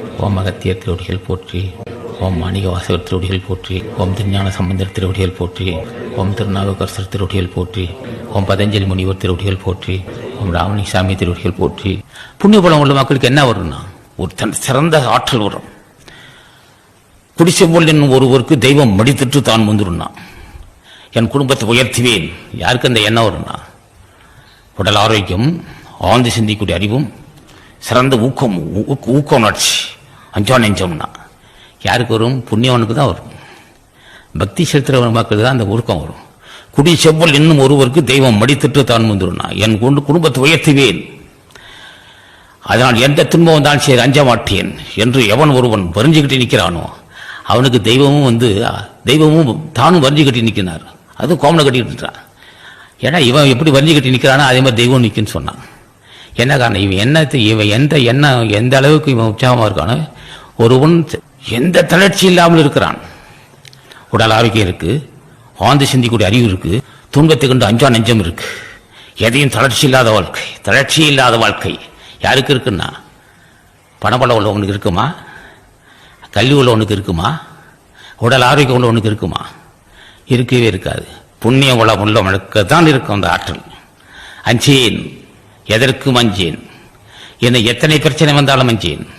ஓம் அகத்திய திருவடிகள் போற்றி ஓம் மாணிக வாசகர் திருவடிகள் போற்றி ஓம் திருஞான சம்பந்தர் திருவடிகள் போற்றி ஓம் திருநாவுக்கரசர் திருவடிகள் போற்றி ஓம் பதஞ்சலி முனிவர் திருவடிகள் போற்றி ஓம் ராமலிசாமி திருவடிகள் போற்றி. புண்ணிய பலம் உள்ள மக்களுக்கு என்ன வரும்னா ஒரு தன் சிறந்த ஆற்றல் வரும். குடிசைபோல் என்னும் ஒருவருக்கு தெய்வம் மடித்துட்டு தான் வந்துருன்னா என் குடும்பத்தை உயர்த்துவேன். யாருக்கு அந்த எண்ணம் வரும்னா உடல் ஆரோக்கியம் ஆழ்ந்து சிந்திக்கூடிய அறிவும் சிறந்த ஊக்கம் ஊக்க உணர்ச்சி அஞ்சா நெஞ்சம்னா. யாருக்கு வரும்? புண்ணியவனுக்கு தான் வரும். பக்தி செலுத்துகிற மக்களுக்கு தான் அந்த ஊக்கம் வரும். குடி செவ்வல் இன்னும் ஒருவருக்கு தெய்வம் மடித்துட்டு தான் வந்துருனா என் கொண்டு குடும்பத்தை உயர்த்துவேன். அதனால் எந்த துன்பம் வந்தாலும் சரி அஞ்ச மாட்டேன் என்று எவன் ஒருவன் வரிஞ்சுக்கிட்டு நிற்கிறானோ அவனுக்கு தெய்வமும் வந்து தெய்வமும் தானும் வரிஞ்சுக்கிட்டு நிற்கிறார் அது கோமனை கட்டிக்கிட்டு இருக்கிறான் ஏன்னா இவன் எப்படி வரிஞ்சு கட்டி நிற்கிறானோ அதே மாதிரி தெய்வம் நிற்குன்னு சொன்னான். என்ன காரணம்? இவன் என்ன இவன் எந்த எண்ணம் எந்த அளவுக்கு இவன் உற்சாகமாக இருக்கானோ ஒருவன் எந்த தளர்ச்சி இல்லாமல் இருக்கிறான். உடல் ஆரோக்கியம் இருக்கு. ஆழ்ந்து சிந்திக்கூடிய அறிவு இருக்கு. துன்பத்தை கண்டு அஞ்சா நெஞ்சம் இருக்கு. எதையும் தளர்ச்சி இல்லாத வாழ்க்கை. தளர்ச்சி இல்லாத வாழ்க்கை. யாருக்கு இருக்குன்னா? பணபலம் உள்ளவனுக்கு இருக்குமா? கல்வி உள்ளவனுக்கு இருக்குமா? உடல் ஆரோக்கியம் உள்ளவனுக்கு இருக்குமா? இருக்கவே இருக்காது. புண்ணிய உளம் உள்ளவனுக்கு தான் இருக்கும் அந்த ஆற்றல். அஞ்சேன். எதற்கும் அஞ்சேன். என்னை எத்தனை பிரச்சனை வந்தாலும் அஞ்சேன்.